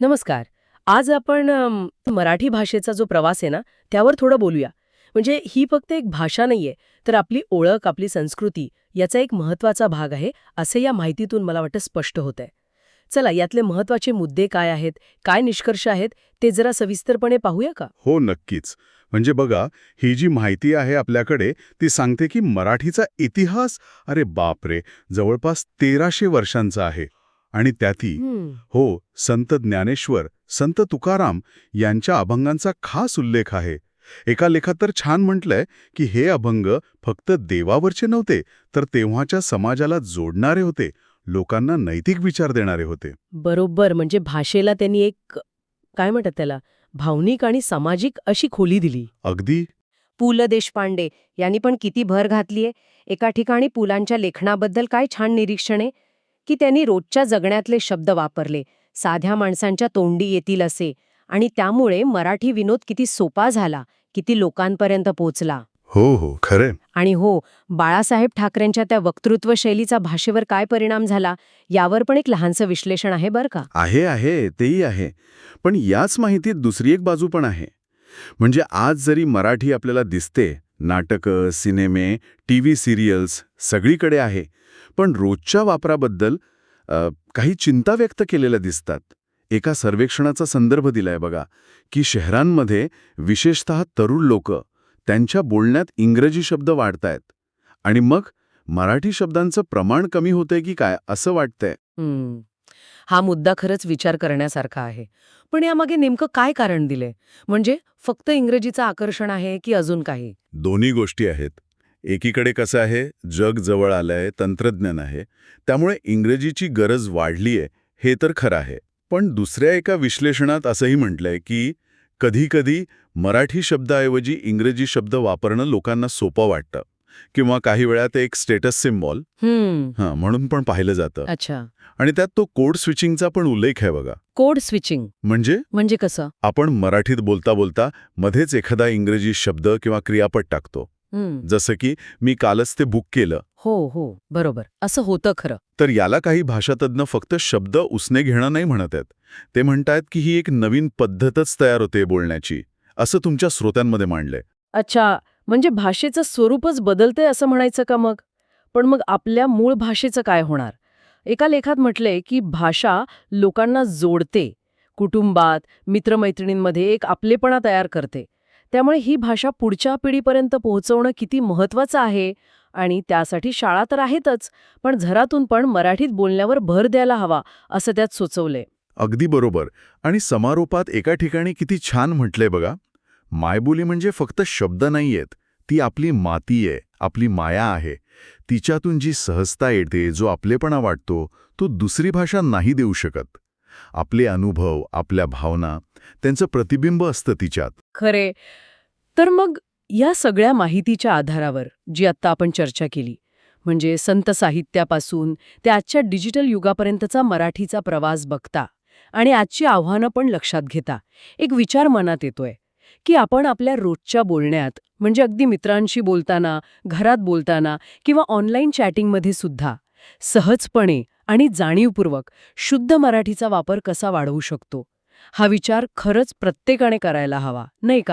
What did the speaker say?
नमस्कार. आज आपण मराठी भाषेचा जो प्रवास आहे ना त्यावर थोडं बोलूया. म्हणजे ही फक्त एक भाषा नाहीये तर आपली ओळख आपली संस्कृती याचा एक महत्त्वाचा भाग आहे असे या माहितीतून मला वाटतं स्पष्ट होत आहे चला यातले महत्त्वाचे मुद्दे काय आहेत काय निष्कर्ष आहेत ते जरा सविस्तरपणे पाहूया का? हो नक्कीच. म्हणजे बघा ही जी माहिती आहे आपल्याकडे ती सांगते की मराठीचा इतिहास अरे बापरे जवळपास तेराशे वर्षांचा आहे. आणि हम्म, हो संत ज्ञानेश्वर संत तुकाराम यांच्या अभंगांचा खास उल्लेख आहे. एका लेखात तर छान म्हटलंय की हे अभंग फक्त देवावरचे नव्हते तर तेव्हाच्या समाजाला जोडणारे होते लोकांना नैतिक विचार देणारे होते. बरोबर म्हणजे भाषेला त्यांनी एक काय म्हणतात त्याला भावनिक आणि सामाजिक अशी खोली दिली. अगदी. पु ल देशपांडे यांनी पण किती भर घातलीये. एका ठिकाणी पुलांच्या लेखनाबद्दल काय छान निरीक्षण आहे. की त्यांनी रोजच्या जगण्यातले शब्द वापरले. साध्या माणसांच्या तोंडी येतील असे. आणि त्यामुळे मराठी विनोद किती सोपा झाला किती लोकांपर्यंत पोचला. हो हो खरे आणि हो बाळासाहेब ठाकरेंच्या त्या वक्तृत्व शैलीचा भाषेवर काय परिणाम झाला यावर पण एक लहानसं विश्लेषण आहे बरं का? आहे आहे तेही आहे. पण याच माहितीत दुसरी एक बाजू पण आहे. म्हणजे आज जरी मराठी आपल्याला दिसते नाटकं सिनेमे टी व्ही सिरियल्स सगळीकडे आहे. पण रोजच्या वापराबद्दल काही चिंता व्यक्त केलेल्या दिसतात. एका सर्वेक्षणाचा संदर्भ दिलाय बघा की शहरांमध्ये विशेषतः तरुण लोक त्यांच्या बोलण्यात इंग्रजी शब्द वाढतायत. आणि मग मराठी शब्दांचं प्रमाण कमी होतंय की काय असं वाटतंय. हा मुद्दा खरंच विचार करण्यासारखा आहे. पण यामागे नेमकं काय कारण दिलंय? म्हणजे फक्त इंग्रजीचं आकर्षण आहे की अजून काही? दोन्ही गोष्टी आहेत. एकीकडे कसं आहे जग जवळ आलंय तंत्रज्ञान आहे. त्यामुळे इंग्रजीची गरज वाढलीय हे तर खरं आहे. पण दुसऱ्या एका विश्लेषणात असंही म्हटलंय की कधीकधी मराठी शब्दाऐवजी इंग्रजी शब्द वापरणं लोकांना सोपं वाटतं. किंवा काही वेळा ते एक स्टेटस सिम्बॉल हां म्हणून पण पाहिलं जातं. अच्छा. आणि त्यात तो कोड स्विचिंगचा पण उल्लेख आहे बघा. कोड स्विचिंग म्हणजे? म्हणजे कसं? आपण मराठीत बोलता बोलता मध्येच एखादा इंग्रजी शब्द किंवा क्रियापद टाकतो. जसं की मी कालच ते बुक केलं. हो हो. बरोबर. असं होतं खरं. तर याला काही भाषातज्ञ फक्त शब्द उसने घेणं नाही म्हणत आहेत. ते म्हणतायत की ही एक नवीन पद्धतच तयार होते बोलण्याची. असं तुमच्या श्रोत्यांमध्ये मांडलंय. अच्छा. म्हणजे भाषेचं स्वरूपच बदलतंय असं म्हणायचं का मग? पण मग आपल्या मूळ भाषेचं काय होणार? एका लेखात म्हटलंय की भाषा लोकांना जोडते. कुटुंबात मित्रमैत्रिणींमध्ये एक आपलेपणा तयार करते. त्यामुळे ही भाषा पुढच्या पिढीपर्यंत पोहोचवणं किती महत्त्वाचं आहे? आणि त्यासाठी शाळा तर आहेतच पण घरातून पण मराठीत बोलण्यावर भर द्यायला हवा असं त्यात सुचवलंय. अगदी बरोबर. आणि समारोपात एका ठिकाणी किती छान म्हटलंय बघा. मायबोली म्हणजे फक्त शब्द नाहीयेत. ती आपली माती आहे आपली माया आहे. तिच्यातून जी सहजता येते जो आपलेपणा वाटतो तो दुसरी भाषा नाही देऊ शकत. आपले अनुभव आपल्या भावना त्यांचं प्रतिबिंब असतं तिच्यात. खरे. तर मग या सगळ्या माहितीच्या आधारावर जी आत्ता आपण चर्चा केली म्हणजे संत साहित्यापासून ते आजच्या डिजिटल युगापर्यंतचा मराठीचा प्रवास बघता आणि आजची आव्हानं पण लक्षात घेता एक विचार मनात येतोय. की आपण आपल्या रोजच्या बोलण्यात म्हणजे अगदी मित्रांशी बोलताना घरात बोलताना किंवा ऑनलाईन चॅटिंगमध्ये सुद्धा सहजपणे आणि जाणीवपूर्वक शुद्ध मराठीचा वापर कसा वाढवू शकतो? हा विचार खरंच प्रत्येकाने करायला हवा नाही का?